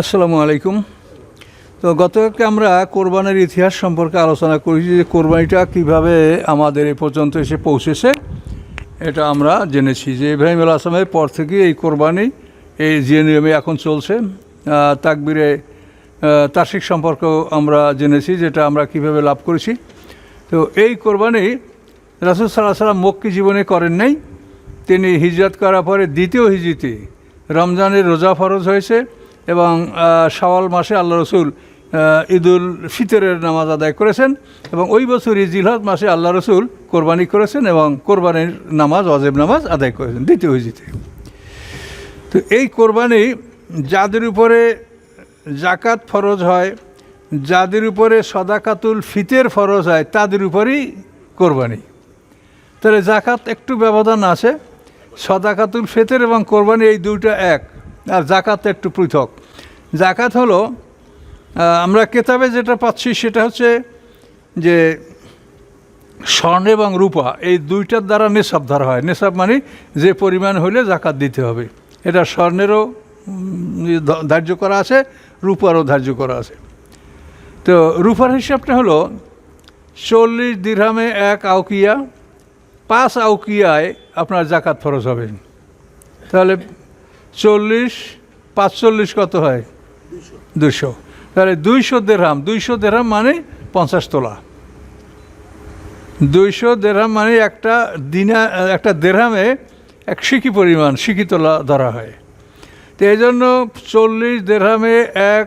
আসসালামু আলাইকুম। তো গতকালকে আমরা কোরবানির ইতিহাস সম্পর্কে আলোচনা করেছি যে কোরবানিটা কীভাবে আমাদের এ পর্যন্ত এসে পৌঁছেছে। এটা আমরা জেনেছি যে ইব্রাহিম আল আসলামের পর থেকে এই কোরবানি এই যে নিয়মে এখন চলছে। তাকবিরে আহ, সম্পর্ক আমরা জেনেছি যেটা আমরা কীভাবে লাভ করেছি। তো এই কোরবানি রাসুল সাল্লাহ সাল্লাম মক্কি জীবনে করেন নাই। তিনি হিজরত করার পরে দ্বিতীয় হিজরিতে রমজানের রোজা ফরজ হয়েছে এবং শাওয়াল মাসে আল্লাহ রসুল ঈদুল ফিতরের নামাজ আদায় করেছেন এবং ওই বছরই জিলহজ মাসে আল্লাহ রসুল কোরবানি করেছেন এবং কোরবানির নামাজ অজেব নামাজ আদায় করেছেন দ্বিতীয় হিজরিতে। তো এই কোরবানি যাদের উপরে জাকাত ফরজ হয় যাদের উপরে সদাকাতুল ফিতের ফরজ হয়, তাদের উপরেই কোরবানি। তাহলে জাকাত একটু ব্যবধান আছে। সদাকাতুল ফিতের এবং কোরবানি এই দুইটা এক, আর জাকাত একটু পৃথক। জাকাত হলো আমরা কেতাবে যেটা পাচ্ছি সেটা হচ্ছে যে স্বর্ণ এবং রূপা, এই দুইটার দ্বারা নেশাব ধরা হয়। নেশাব মানে যে পরিমাণ হলে জাকাত দিতে হবে। এটা স্বর্ণেরও ধার্য করা আছে, রূপারও ধার্য করা আছে। তো রূপার হিসাবটা হলো চল্লিশ দিরহামে এক আউকিয়া, পাঁচ আউকিয়ায় আপনার জাকাত ফরজ হবে। তাহলে চল্লিশ, পাঁচচল্লিশ কত হয়? দুশো তাহলে দুইশো দেড়হাম দুইশো দেড়হাম মানে পঞ্চাশ তোলা। দুইশো দেড়হাম মানে একটা দিনা, একটা দেড়হামে এক সিকি পরিমাণ, সিকি তোলা ধরা হয়। তো এই জন্য চল্লিশ দেড়হামে এক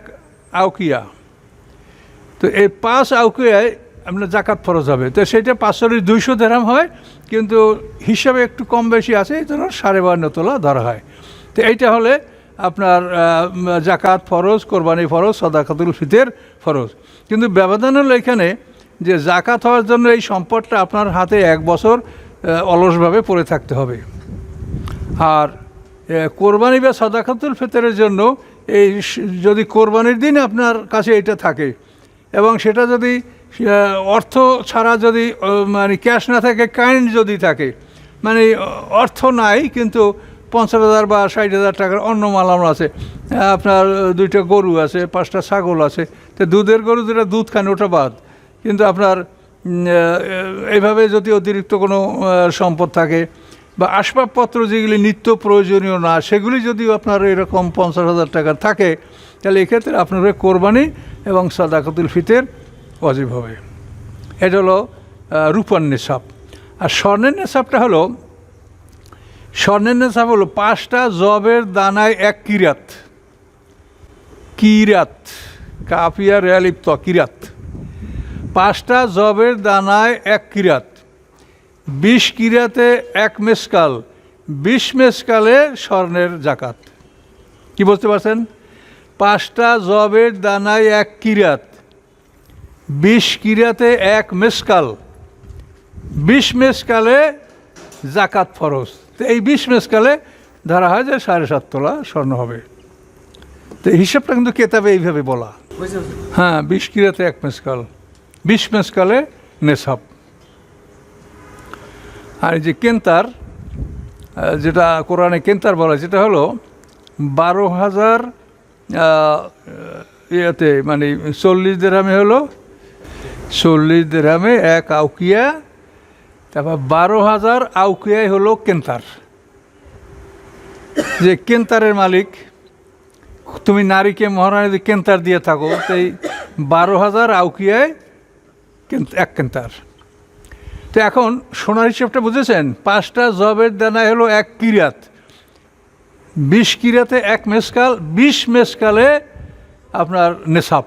আউকিয়া তো এই পাঁচ আউকিয়ায় আপনার জাকাত ফরজ হবে। তো সেটা পাঁচচল্লিশ দুইশো দেড়হাম হয়, কিন্তু হিসাবে একটু কম বেশি আছে, এই জন্য সাড়ে বান্ন তোলা ধরা হয়। তো এইটা হলে আপনার জাকাত ফরজ, কোরবানি ফরজ, সদাকাতুল ফিতের ফরজ। কিন্তু ব্যবধান হলো এখানে যে জাকাত হওয়ার জন্য এই সম্পদটা আপনার হাতে এক বছর অলসভাবে পড়ে থাকতে হবে। আর কোরবানি বা সদাকাতুল ফিতরের জন্য এই যদি কোরবানির দিন আপনার কাছে এটা থাকে এবং সেটা যদি অর্থ ছাড়া যদি মানে ক্যাশ না থাকে, কাইন্ড যদি থাকে মানে অর্থ নাই, কিন্তু পঞ্চাশ হাজার বা ষাট হাজার টাকার অন্য মালামাল আছে, আপনার দুইটা গরু আছে, পাঁচটা ছাগল আছে, তো দুধের গরু যেটা দুধ খান ওটা বাদ। কিন্তু আপনার এইভাবে যদি অতিরিক্ত কোনো সম্পদ থাকে, বা আসবাবপত্র যেগুলি নিত্য প্রয়োজনীয় না, সেগুলি যদি আপনার এরকম পঞ্চাশ হাজার টাকার থাকে, তাহলে এক্ষেত্রে আপনার কোরবানি এবং সাদাকাতুল ফিতের অজীব হবে। এটা হলো রূপার নেশাব। আর স্বর্ণের নেশাবটা হলো, স্বর্ণের নেশাব হলো পাঁচটা জবের দানায় এক কিরাত। কিরাত, কাফিয়া রেয়ালিপ্ত কিরাত। পাঁচটা জবের দানায় এক কিরাত। বিশ কিরাতে এক মেসকাল বিশ মেসকালে স্বর্ণের জাকাত। কি বলতে পারছেন? পাঁচটা জবের দানায় এক কিরাত, বিশ কিরাতে এক মেসকাল, বিশ মেসকালে জাকাত ফরজ। তো এই বিশ মেসকালে ধরা হয় যে সাড়ে সাত তোলা স্বর্ণ হবে। তো হিসাবটা কিন্তু কেতাবে এইভাবে বলা। হ্যাঁ বিশ কিরাতে এক মেসকাল, বিশ মেসকালে নেশাব। আর যে কেন্তার যেটা কোরআনে কেন্তার বলা যেটা হলো বারো হাজার ইয়েতে মানে চল্লিশ দেরামে হলো। চল্লিশ দেরামে এক আউকিয়া, তারপর বারো হাজার আউকিয়াই হলো কেন্তার। যে কেন্তারের মালিক, তুমি নারীকে মহারানীতে কেন্তার দিয়ে থাকো তাই বারো হাজার আউকিয়ায় এক কেন্তার। তো এখন সোনার হিসেবটা বুঝেছেন? পাঁচটা জবের দানায় হলো এক কিরাত। বিশ কিরাতে এক মেসকাল, বিশ মেসকালে আপনার নেশাব।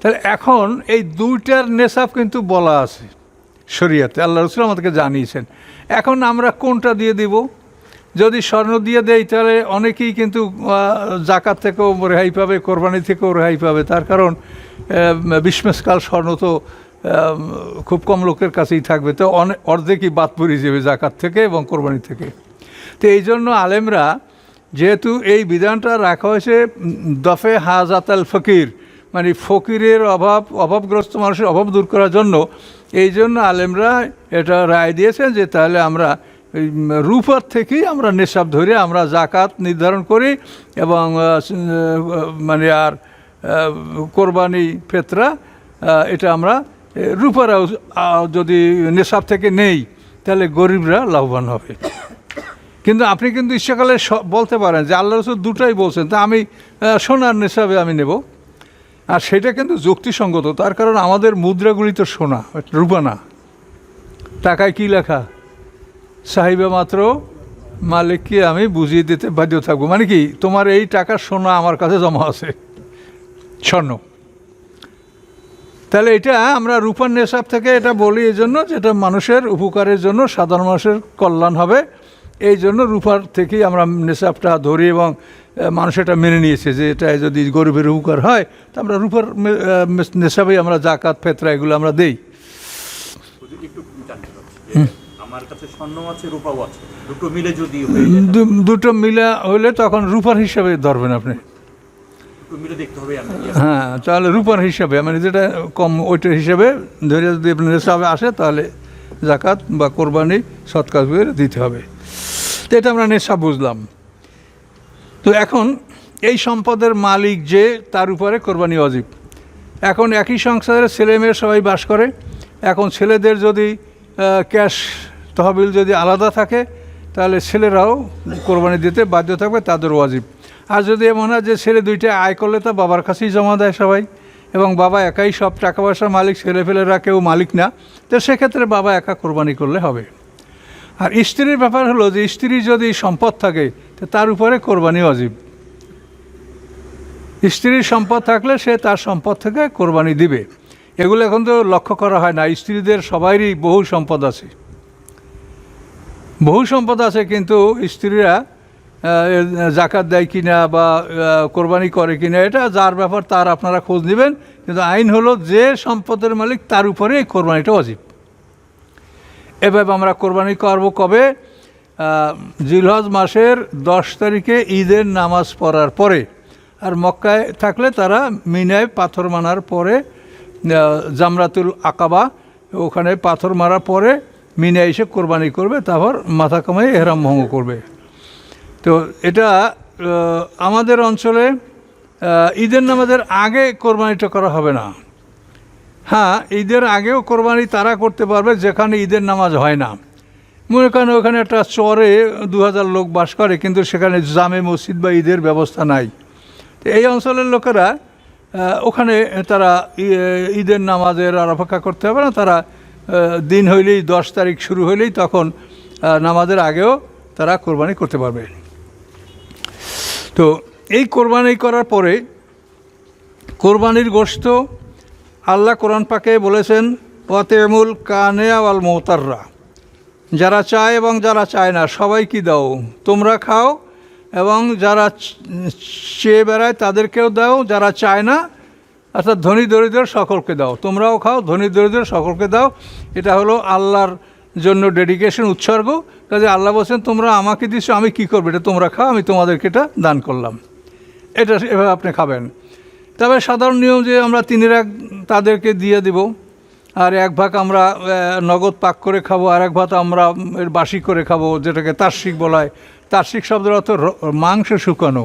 তাহলে এখন এই দুইটার নেশাব কিন্তু বলা আছে শরিয়াতে। আল্লাহ রসুল আমাদেরকে জানিয়েছেন। এখন আমরা কোনটা দিয়ে দিব? যদি স্বর্ণ দিয়ে দেয় তাহলে অনেকেই কিন্তু জাকাত থেকেও রেহাই পাবে, কোরবানি থেকেও রেহাই পাবে। তার কারণ বিষ্মেশকাল স্বর্ণ তো খুব কম লোকের কাছেই থাকবে। তো অনেক অর্ধেকই বাদ পড়ে যাবে জাকাত থেকে এবং কোরবানি থেকে। তো এই জন্য আলেমরা যেহেতু এই বিধানটা রাখা হয়েছে দফে হাজাত আল ফকির মানে ফকিরের অভাব, অভাবগ্রস্ত মানুষের অভাব দূর করার জন্য, এই জন্য আলেমরা এটা রায় দিয়েছেন যে তাহলে আমরা রূপার থেকেই আমরা নেশাব ধরে আমরা জাকাত নির্ধারণ করি এবং মানে আর কোরবানি ফেতরা এটা আমরা রূপার যদি নেশাব থেকে নেই, তাহলে গরিবরা লাভবান হবে। কিন্তু আপনি কিন্তু ইচ্ছাকালে বলতে পারেন যে আল্লাহ রসুল দুটাই বলছেন, তা আমি সোনার নেশাবে আমি নেব। আর সেটা কিন্তু যুক্তিসঙ্গত, তার কারণ আমাদের মুদ্রাগুলি তো সোনা রূপা না টাকায় কি লেখা? সাহিবে মাত্র, মালিককে আমি বুঝিয়ে দিতে বাধ্য থাকব। মানে কি, তোমার এই টাকার সোনা আমার কাছে জমা আছে, স্বর্ণ। তাহলে এটা আমরা রূপার নেশাব থেকে এটা বলি এই জন্য যেটা মানুষের উপকারের জন্য সাধারণ মানুষের কল্যাণ হবে। এই জন্য রূপার থেকেই আমরা নেশাবটা ধরি এবং মানুষ এটা মেনে নিয়েছে যে এটা যদি গরিবের উপকার হয় তা আমরা রূপার নেশাবেই আমরা জাকাত ফেতরা এগুলো আমরা দেই। হুজুর, একটু জানতে চাচ্ছি যে আমার কাছে স্বর্ণ আছে রূপাও আছে দুটো মিলে যদি যায় দু- দুটো মিলা হলে তখন রূপার হিসাবে ধরবেন আপনি। হ্যাঁ তাহলে রূপার হিসাবে মানে যেটা কম ওইটার হিসাবে ধরে যদি আপনার হিসাবে আসে তাহলে জাকাত বা কোরবানি সৎকাজ করে দিতে হবে। তো এটা আমরা নেশা বুঝলাম। তো এখন এই সম্পদের মালিক যে, তার উপরে কোরবানি অজীব এখন একই সংসারে ছেলে মেয়ে সবাই বাস করে। এখন ছেলেদের যদি ক্যাশ তহবিল যদি আলাদা থাকে, তাহলে ছেলেরাও কোরবানি দিতে বাধ্য থাকবে, তাদের ওয়াজিব। আর যদি এমন হয় যে ছেলে দুইটা আয় করলে তা বাবার কাছেই জমা দেয় সবাই। এবং বাবা একাই সব টাকা পয়সার মালিক ছেলে ফেলেরা কেউ মালিক না। তো সেক্ষেত্রে বাবা একা কোরবানি করলে হবে। আর স্ত্রীর ব্যাপার হলো যে স্ত্রীর যদি সম্পদ থাকে তার উপরে কোরবানি অজীব। স্ত্রীর সম্পদ থাকলে সে তার সম্পদ থেকে কোরবানি দিবে। এগুলো এখন তো লক্ষ্য করা হয় না, স্ত্রীদের সবারই বহু সম্পদ আছে। বহু সম্পদ আছে, কিন্তু স্ত্রীরা জাকাত দেয় কিনা বা কোরবানি করে কিনা, এটা যার ব্যাপার তার আপনারা খোঁজ নেবেন। কিন্তু আইন হলো যে সম্পদের মালিক তার উপরে কোরবানিটা অজীব। এভাবে আমরা কোরবানি করব কবে? জিলহজ মাসের দশ তারিখে ঈদের নামাজ পড়ার পরে। আর মক্কায় থাকলে তারা মিনায় পাথর মানার পরে জামরাতুল আকাবা, ওখানে পাথর মারার পরে মিনায় এসে কোরবানি করবে, তারপর মাথা কামাই এহরাম ভঙ্গ করবে। তো এটা আমাদের অঞ্চলে ঈদের নামাজের আগে কোরবানিটা করা হবে না। হ্যাঁ ঈদের আগেও কোরবানি তারা করতে পারবে, যেখানে ঈদের নামাজ হয় না। মনে করেন ওখানে একটা চরে দু হাজার লোক বাস করে, কিন্তু সেখানে জামে মসজিদ বা ঈদের ব্যবস্থা নাই। তো এই অঞ্চলের লোকেরা ওখানে তারা ঈদের নামাজের আর অপেক্ষা করতে হবে না। তারা দিন হইলেই, দশ তারিখ শুরু হইলেই তখন নামাজের আগেও তারা কোরবানি করতে পারবে। তো এই কোরবানি করার পরে কোরবানির গোশত আল্লাহ কোরআন পাকে বলেছেন ওয়াতেমুল কানেয়া ওয়াল মোতাররা। যারা চায় এবং যারা চায় না, সবাই কি দাও? তোমরা খাও এবং যারা চেয়ে বেড়ায় তাদেরকেও দাও, যারা চায় না, অর্থাৎ ধনী দরিদ্র সকলকে দাও। তোমরাও খাও, ধনী দরিদ্র সকলকে দাও। এটা হলো আল্লাহর জন্য ডেডিকেশন, উৎসর্গ। কাজে আল্লাহ বলছেন, তোমরা আমাকে দিছো, আমি কি করব? এটা তোমরা খাও, আমি তোমাদেরকে এটা দান করলাম। এটা এভাবে আপনি খাবেন। তবে সাধারণ নিয়ম যে আমরা তিনের এক তাদেরকে দিয়ে দিব, আর এক ভাগ আমরা নগদ পাক করে খাব, আর এক ভাগ আমরা এর বাসি করে খাব, যেটাকে তার্শিক বলা হয়। তার্শিক শব্দের অর্থ মাংস শুকানো।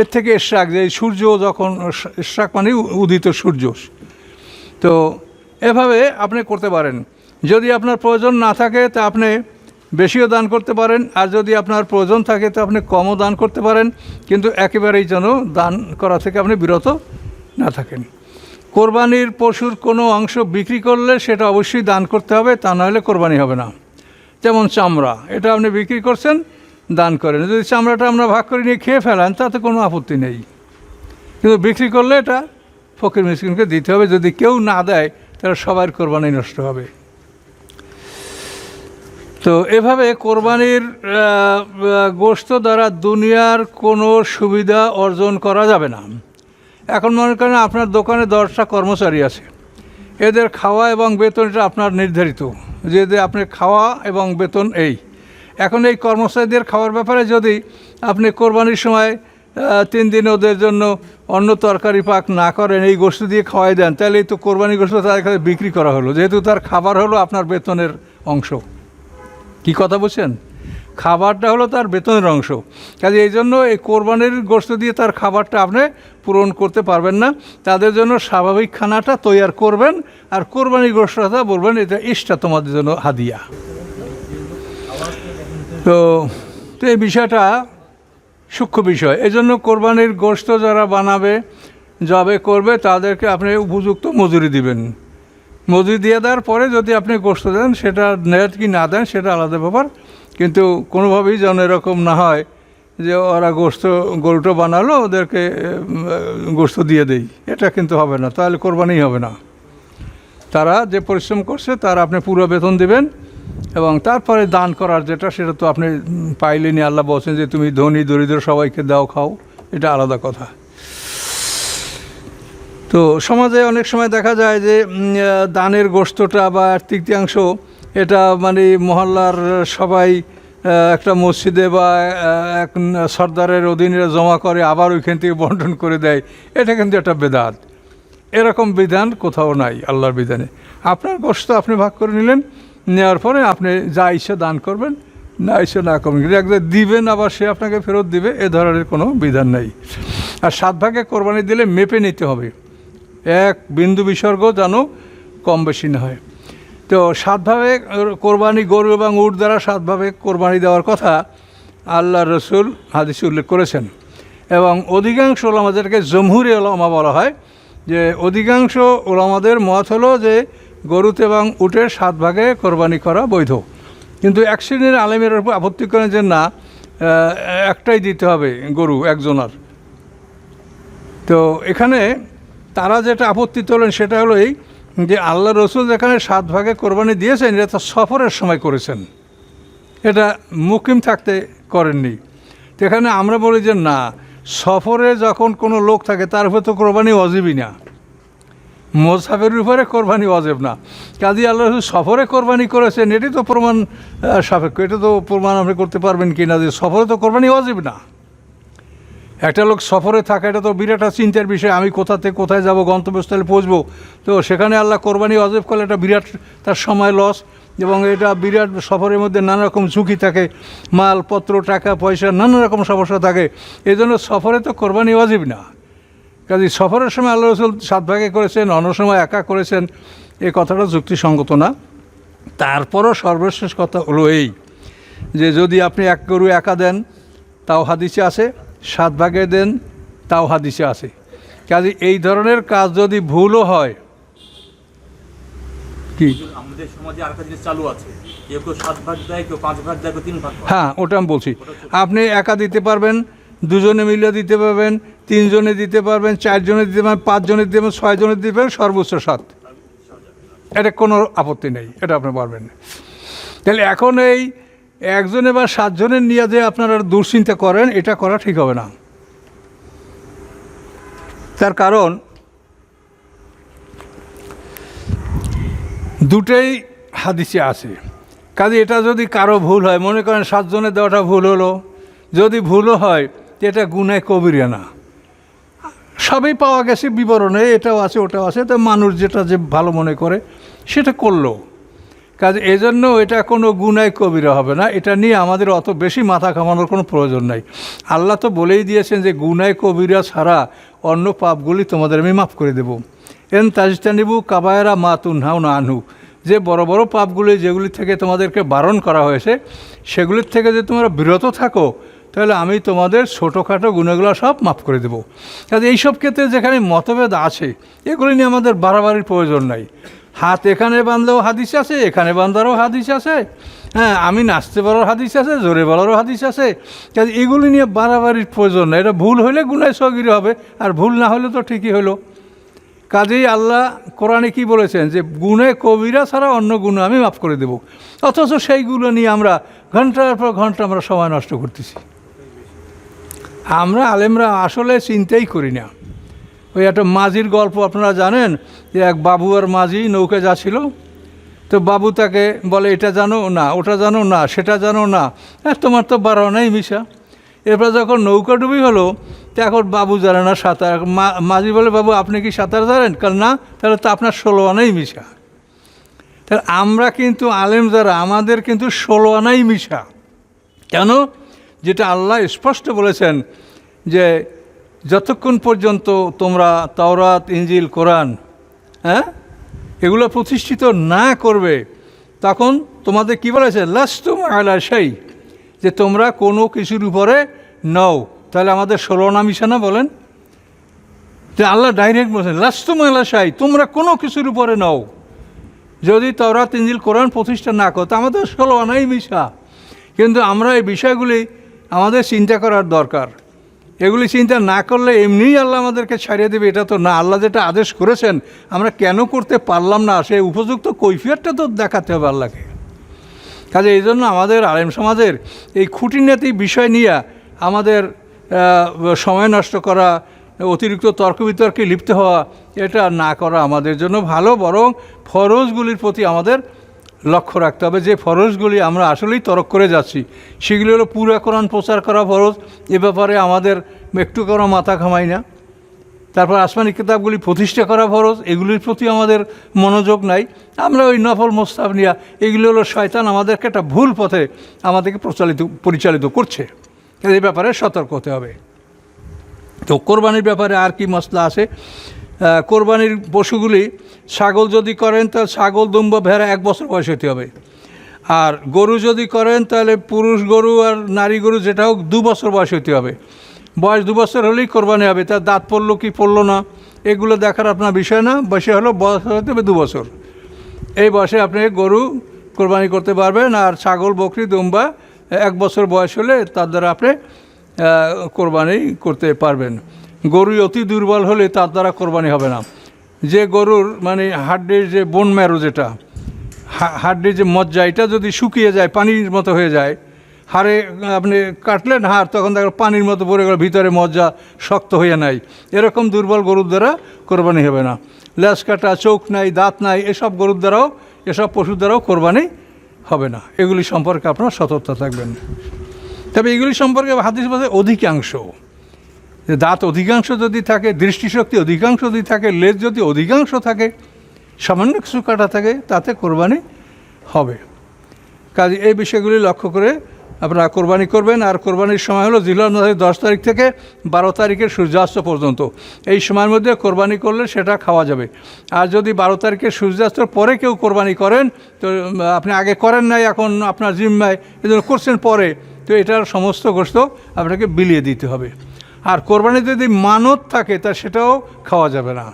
এর থেকে এশাক যে সূর্য যখন এশাক মানে উদিত সূর্য। তো এভাবে আপনি করতে পারেন। যদি আপনার প্রয়োজন না থাকে, তা আপনি বেশিও দান করতে পারেন, আর যদি আপনার প্রয়োজন থাকে তো আপনি কমও দান করতে পারেন, কিন্তু একেবারেই যেন দান করা থেকে আপনি বিরত না থাকেন। কোরবানির পশুর কোনো অংশ বিক্রি করলে সেটা অবশ্যই দান করতে হবে, তা নাহলে কোরবানি হবে না। যেমন চামড়া, এটা আপনি বিক্রি করছেন, দান করেন। যদি চামড়াটা আমরা ভাগ করে নিয়ে খেয়ে ফেলেন, তাতে কোনো আপত্তি নেই। কিন্তু বিক্রি করলে এটা ফকির মিসকিনকে দিতে হবে, যদি কেউ না দেয়, তাহলে সবার কোরবানি নষ্ট হবে। তো এভাবে কোরবানির গোশত দ্বারা দুনিয়ার কোনো সুবিধা অর্জন করা যাবে না। এখন মনে করেন আপনার দোকানে দশটা কর্মচারী আছে। এদের খাওয়া এবং বেতন এটা আপনার নির্ধারিত, যে আপনার খাওয়া এবং বেতন এই। এখন এই কর্মচারীদের খাওয়ার ব্যাপারে যদি আপনি কোরবানির সময় তিন দিন ওদের জন্য অন্য তরকারি পাক না করেন, এই গোস্ত দিয়ে খাওয়াই দেন, তাহলে এই তো কোরবানি গোস্ত তার কাছে বিক্রি করা হলো। যেহেতু তার খাবার হলো আপনার বেতনের অংশ। কি কথা বলছেন? খাবারটা হলো তার বেতনের অংশ। কাজে এই জন্য এই কোরবানির গোস্ত দিয়ে তার খাবারটা আপনি পূরণ করতে পারবেন না। তাদের জন্য স্বাভাবিক খানাটা তৈয়ার করবেন আর কোরবানির গোস্তটা বলবেন, এটা ইষ্টা তোমাদের জন্য হাদিয়া। তো তো এই বিষয়টা সূক্ষ্ম বিষয়। এই জন্য কোরবানির গোস্ত যারা বানাবে জবে করবে, তাদেরকে আপনি উপযুক্ত মজুরি দিবেন। মজুরি দিয়ে দেওয়ার পরে যদি আপনি গোস্ত দেন, সেটা নেট কি না দেন, সেটা আলাদা ব্যাপার। কিন্তু কোনোভাবেই যেন এরকম না হয় যে ওরা গোস্ত গরুটা বানালো, ওদেরকে গোস্ত দিয়ে দেই। এটা কিন্তু হবে না, তাহলে কোরবানি হবে না। তারা যে পরিশ্রম করছে, তার আপনি পুরো বেতন দেবেন এবং তারপরে দান করার যেটা, সেটা তো আপনি পাইলেনি আল্লাহ বলছেন যে, তুমি ধনী, দরিদ্র সবাইকে দাও, খাও। এটা আলাদা কথা। তো সমাজে অনেক সময় দেখা যায় যে দানের গোস্তটা বা এক তৃতীয়াংশ এটা মানে মহল্লার সবাই একটা মসজিদে বা এক সর্দারের অধীনে জমা করে আবার ওইখান থেকে বন্টন করে দেয়। এটা কিন্তু একটা বেদাত। এরকম বিধান কোথাও নাই আল্লাহর বিধানে। আপনার গোস্ত আপনি ভাগ করে নিলেন, নেওয়ার পরে আপনি যা ইচ্ছে দান করবেন, না ইচ্ছে না করবেন। কিন্তু একদম দিবেন, আবার সে আপনাকে ফেরত দিবে, এ ধরনের কোনো বিধান নাই। আর সাত ভাগে কোরবানি দিলে মেপে নিতে হবে। এক বিন্দু বিসর্গ যেন কম বেশি না হয়। তো সাতভাবে কোরবানি গরু এবং উট দ্বারা সাতভাবে কোরবানি দেওয়ার কথা আল্লাহ রসুল হাদিস উল্লেখ করেছেন। এবং অধিকাংশ ওলামাদেরকে জমহুরি ওলামা বলা হয় যে অধিকাংশ ওলামাদের মত হলো যে গরুতে এবং উটের সাত ভাগে কোরবানি করা বৈধ। কিন্তু এক শ্রেণির আলেমের উপর আপত্তি করেন যে না একটাই দিতে হবে গরু, একজনার। তো এখানে তারা যেটা আপত্তি তোলেন সেটা হলো এই যে আল্লাহ রসুল যেখানে সাত ভাগে কোরবানি দিয়েছেন, এটা সফরের সময় করেছেন। এটা মুকিম থাকতে করেননি। তো এখানে আমরা বলি যে না, সফরে যখন কোনো লোক থাকে, তার উপরে তো কোরবানি অজীবই না। মোসাফের উপরে কোরবানি অজেব না। কাজী আল্লাহ রসুল সফরে কোরবানি করেছেন, এটি তো প্রমাণ সাপেক্ষ। এটা তো প্রমাণ আপনি করতে পারবেন কি না যে সফরে তো কোরবানি অজীব না। একটা লোক সফরে থাকা, এটা তো বিরাট চিন্তার বিষয়। আমি কোথা থেকে কোথায় যাব, গন্তব্যস্থলে পৌঁছবো? তো সেখানে আল্লাহ কোরবানি অজেব করলে একটা বিরাট তার সময় লস এবং এটা বিরাট সফরের মধ্যে নানা রকম ঝুঁকি থাকে। মালপত্র, টাকা, পয়সা নানা রকম সমস্যা থাকে। এই জন্য সফরে তো কোরবানি অজীব না। কাজে সফরের সময় আল্লাহ রসুল সাত ভাগে করেছেন, অন্য সময় একা করেছেন। এ কথাটা যুক্তিসঙ্গত না। তারপরও সর্বশেষ কথা হলো এই যে যদি আপনি এক গরু একা দেন, তাও হাদিসে আছে সাত ভাগে দেন তাও হাদিসে আছে। কাজে এই ধরনের কাজ যদি ভুলও হয় কি? আমাদের সমাজে আরেকটা জিনিস চালু আছে কেউ কেউ সাত ভাগ দেয় কেউ পাঁচ ভাগ দেয় কেউ তিন ভাগ হ্যাঁ ওটা আমি বলছি। আপনি একা দিতে পারবেন দুজনে মিলে দিতে পারবেন তিনজনে দিতে পারবেন চারজনে দিতে পারবেন পাঁচজনে দিতে পারবেন ছয়জনে দিতে পারবেন সর্বোচ্চ সাত। এটা কোনো আপত্তি নেই এটা আপনি পারবেন। না তাহলে এখন এই একজনে বা সাতজনের নিয়ে যে আপনারা দুশ্চিন্তা করেন, এটা করা ঠিক হবে না। তার কারণ, দুটোই হাদিসে আছে। কাজে এটা যদি কারও ভুল হয়, মনে করেন সাতজনের দেওয়াটা ভুল হলো, যদি ভুলও হয়, এটা গুনায় কবিরা না। সবই পাওয়া গেছে বিবরণে, এটাও আছে, ওটাও আছে, তো মানুষ যেটা যে ভালো মনে করে, সেটা করল। কাজে এজন্য এটা কোনো গুনায় কবিরা হবে না। এটা নিয়ে আমাদের অত বেশি মাথা কামানোর কোনো প্রয়োজন নাই। আল্লাহ তো বলেই দিয়েছেন যে গুনায় কবিরা ছাড়া অন্য পাপগুলি তোমাদের আমি মাফ করে দেবো। এন তাজতানিবু কাবায়রা মা তুনহাও না আনহু। যে বড় বড় পাপগুলি যেগুলি থেকে তোমাদেরকে বারণ করা হয়েছে, সেগুলির থেকে যে তোমরা বিরত থাকো, তাহলে আমি তোমাদের ছোটোখাটো গুণগুলো সব মাফ করে দেবো। কাজে এইসব ক্ষেত্রে যেখানে মতভেদ আছে, এগুলি নিয়ে আমাদের বাড়াবাড়ির প্রয়োজন নাই। হাত এখানে বাঁধলেও হাদিস আছে, এখানে বাঁধারও হাদিস আছে। হ্যাঁ আমি নাচতে পারার হাদিস আছে, জোরে বলারও হাদিস আছে। কাজে এগুলি নিয়ে বাড়াবাড়ির প্রয়োজন নাই এটা ভুল হলে গুনায় সগিরি হবে, আর ভুল না হলে তো ঠিকই হলো কাজেই আল্লাহ কোরআনে কি বলেছেন যে, গুণে কবিরা ছাড়া অন্য গুণ আমি মাফ করে দেব। অথচ সেইগুলো নিয়ে আমরা ঘণ্টার পর ঘণ্টা আমরা সময় নষ্ট করতেছি। আমরা আলেমরা আসলে চিন্তাই করি না। ওই একটা মাঝির গল্প আপনারা জানেন, যে এক বাবু আর মাঝি নৌকা যাচ্ছিল। তো বাবু তাকে বলে, এটা জানো না, ওটা জানো না, সেটা জানো না। হ্যাঁ তোমার তো বারো নাই মিশা। এরপর যখন নৌকা ডুবি হলো এখন বাবু জানে না সাঁতার। মাঝি বলে, বাবু, আপনি কি সাঁতার জানেন? কারণ না, তাহলে তো আপনার ষোলো আনাই মিশা। তাহলে আমরা কিন্তু আলেম যারা, আমাদের কিন্তু ষোলো আনাই মিশা। কেন? যেটা আল্লাহ স্পষ্ট বলেছেন যে যতক্ষণ পর্যন্ত তোমরা তাওরাত ইঞ্জিল কোরআন হ্যাঁ এগুলো প্রতিষ্ঠিত না করবে, তখন তোমাদের কি বলেছে? লাস্তুম আলা সেই যে তোমরা কোনো কিছুর উপরে নাও। তাহলে আমাদের ষোলো না মিশানা বলেন। যে আল্লাহ ডাইরেক্ট বলছেন, লাস্তুম আলা সাই তোমরা কোনো কিছুর উপরে নাও। যদি তওরাত ইঞ্জিল কোরআন প্রতিষ্ঠা না করতো আমাদের ষোলো আনাই মিশা। কিন্তু আমরা এই বিষয়গুলি আমাদের চিন্তা করার দরকার। এগুলি চিন্তা না করলে এমনিই আল্লাহ আমাদেরকে ছাড়িয়ে দেবে। এটা তো না, আল্লাহ যেটা আদেশ করেছেন, আমরা কেন করতে পারলাম না? সেই উপযুক্ত কৈফিয়তটা তো দেখাতে হবে আল্লাহকে। কাজে এই জন্য আমাদের আলেম সমাজের এই খুঁটিনাটি বিষয় নিয়ে আমাদের সময় নষ্ট করা, অতিরিক্ত তর্ক বিতর্কে লিপ্ত হওয়া, এটা না করা আমাদের জন্য ভালো, বরং ফরজগুলির প্রতি আমাদের লক্ষ্য রাখতে হবে যে ফরজগুলি আমরা আসলেই তরক করে যাচ্ছি, সেগুলি হলো পুরা কোরআন প্রচার করা ফরজ, এ ব্যাপারে আমাদের একটু করা মাথা ঘামাই না। তারপর আসমানি কিতাবগুলি প্রতিষ্ঠা করা ফরজ, এগুলির প্রতি আমাদের মনোযোগ নাই। আমরা ওই নফল মোস্তাব নিয়া, এগুলি হলো শয়তান আমাদেরকে একটা ভুল পথে আমাদেরকে প্রচালিত, পরিচালিত করছে। এই ব্যাপারে সতর্ক হতে হবে। তো কোরবানির ব্যাপারে আর কি মশলা আছে? কোরবানির পশুগুলি ছাগল যদি করেন তাহলে ছাগল দুম্ব ভেড়া এক বছর বয়স হতে হবে। আর গরু যদি করেন তাহলে পুরুষ গরু আর নারী গরু যেটা হোক দু বছর বয়স হতে হবে। বয়স দু বছর হলেই কোরবানি হবে, তার দাঁত পড়ল কি পড়ল না, এগুলো দেখার আপনার বিষয় না, বয়সে হলো বয়স হতে হবে দু বছর। এই বয়সে আপনি গরু কোরবানি করতে পারবেন আর ছাগল, বকরি, দুম্বা এক বছর বয়স হলে তার দ্বারা আপনি কোরবানি করতে পারবেন। গরু অতি দুর্বল হলে তার দ্বারা কোরবানি হবে না। যে গরুর মানে হাড্ডির যে বোন ম্যারো যেটা হাড্ডির যে মজ্জা, এটা যদি শুকিয়ে যায়, পানির মতো হয়ে যায়, হাড়ে আপনি কাটলেন হাড়, তখন দেখো পানির মতো পড়ে গেল, ভিতরে মজ্জা শক্ত হয়ে নাই। এরকম দুর্বল গরুর দ্বারা কোরবানি হবে না। লেজ কাটা, চোখ নাই, দাঁত নাই, এসব গরুর দ্বারাও, এসব পশুর দ্বারাও কোরবানি হবে না। এগুলি সম্পর্কে আপনার সতর্কতা থাকবেন। তবে এগুলি সম্পর্কে হাদিস বলতে অধিকাংশ। দাঁত অধিকাংশ যদি থাকে, দৃষ্টিশক্তি অধিকাংশ যদি থাকে, লেজ যদি অধিকাংশ থাকে, সামান্য কিছু কাটা থাকে, তাতে কোরবানি হবে। কাজে এই বিষয়গুলি লক্ষ্য করে আপনারা কোরবানি করবেন, আর কোরবানির সময় হলো মাসের দশ তারিখ থেকে বারো তারিখের সূর্যাস্ত পর্যন্ত। এই সময়ের মধ্যে কোরবানি করলে সেটা খাওয়া যাবে। আর যদি বারো তারিখের সূর্যাস্তর পরে কেউ কোরবানি করেন, তো আপনি আগে করেন নাই, এখন আপনার জিম্মায় এজন্য করছেন পরে, তো এটার সমস্ত গোস্ত আপনাকে বিলিয়ে দিতে হবে। আর কোরবানি যদি মানত থাকে, তা সেটাও খাওয়া যাবে না।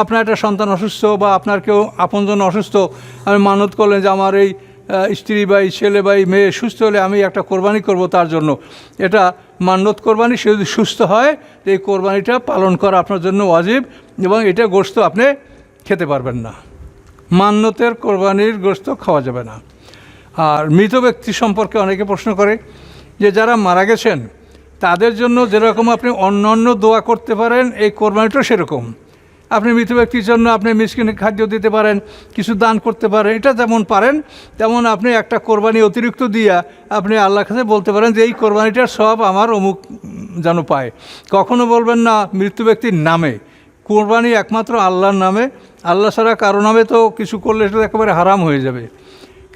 আপনার একটা সন্তান অসুস্থ বা আপনার কেউ আপনজন অসুস্থ, আমি মানত করলেন যে আমার এই স্ত্রী বা এই ছেলে বা এই মেয়ে সুস্থ হলে আমি একটা কোরবানি করব তার জন্য। এটা মান্যত কোরবানি, সে যদি সুস্থ হয় এই কোরবানিটা পালন করা আপনার জন্য অজীব এবং এটা গোস্ত আপনি খেতে পারবেন না। মান্যতের কোরবানির গোস্ত খাওয়া যাবে না। আর মৃত ব্যক্তি সম্পর্কে অনেকে প্রশ্ন করে যে যারা মারা গেছেন তাদের জন্য যেরকম আপনি অন্য অন্য দোয়া করতে পারেন, এই কোরবানিটাও সেরকম। আপনি মৃত ব্যক্তির জন্য আপনি মিসকিনে খাদ্য দিতে পারেন, কিছু দান করতে পারেন, এটা যেমন পারেন, তেমন আপনি একটা কোরবানি অতিরিক্ত দিয়া আপনি আল্লাহর কাছে বলতে পারেন যে, এই কোরবানিটার সব আমার অমুক যেন পায়। কখনো বলবেন না মৃত্যু ব্যক্তির নামে, কোরবানি একমাত্র আল্লাহর নামে, আল্লাহ ছাড়া কারও নামে তো কিছু করলে সেটা একেবারে হারাম হয়ে যাবে।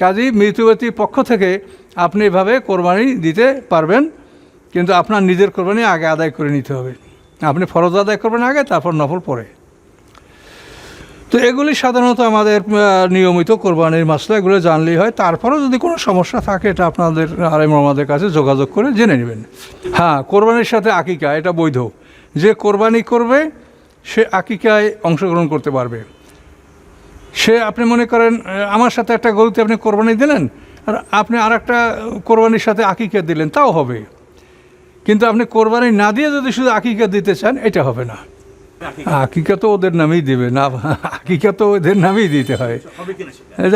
কাজেই মৃত্যু ব্যক্তির পক্ষ থেকে আপনি এভাবে কোরবানি দিতে পারবেন। কিন্তু আপনার নিজের কোরবানি আগে আদায় করে নিতে হবে। আপনি ফরজ আদায় করবেন আগে, তারপর নফল পরে। তো এগুলি সাধারণত আমাদের নিয়মিত কোরবানির মাসলা, এগুলো জানলেই হয়। তারপরেও যদি কোনো সমস্যা থাকে, এটা আপনাদের আলেম আমাদের কাছে যোগাযোগ করে জেনে নেবেন। হ্যাঁ কোরবানির সাথে আকিকা, এটা বৈধ। যে কোরবানি করবে, সে আকিকায় অংশগ্রহণ করতে পারবে। সে, আপনি মনে করেন আমার সাথে একটা গরুতে আপনি কোরবানি দিলেন, আর আপনি আর একটা কোরবানির সাথে আকিকা দিলেন, তাও হবে। কিন্তু আপনি কোরবানি না দিয়ে যদি শুধু আকিকা দিতে চান এটা হবে না। আকিকা? তো ওদের নামেই দেবে না আকিকা তো ওদের নামেই দিতে হয়।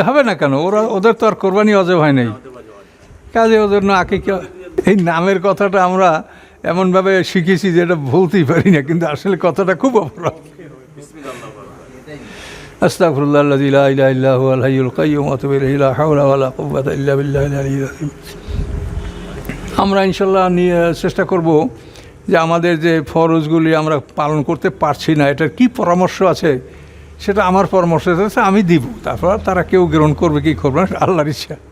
হবে না কেন? ওরা ওদের তো আর কোরবানি অজব হয় নাই। কাজে ওদের না আকিকা এই নামের কথাটা আমরা এমনভাবে শিখেছি যে এটা ভুলতেই পারি না কিন্তু আসলে কথাটা খুব অপরাধ। আস্তাগফিরুল্লাহ লা ইলাহা আল্লাহ আল হাইয়ুল কাইয়্যুম ওয়া আতুবু ইলাইহি লা হাওলা ওয়া লা কুওয়াতা ইল্লা বিল্লাহিল আলিয়্যিল আযীম। আমরা ইনশাল্লাহ নিয়ে চেষ্টা করব যে আমাদের যে ফরজগুলি আমরা পালন করতে পারছি না, এটার কি পরামর্শ আছে সেটা আমার পরামর্শ আছে, আমি দিব। তারপর তারা কেউ গ্রহণ করবে কি করবে আল্লাহর ইচ্ছা।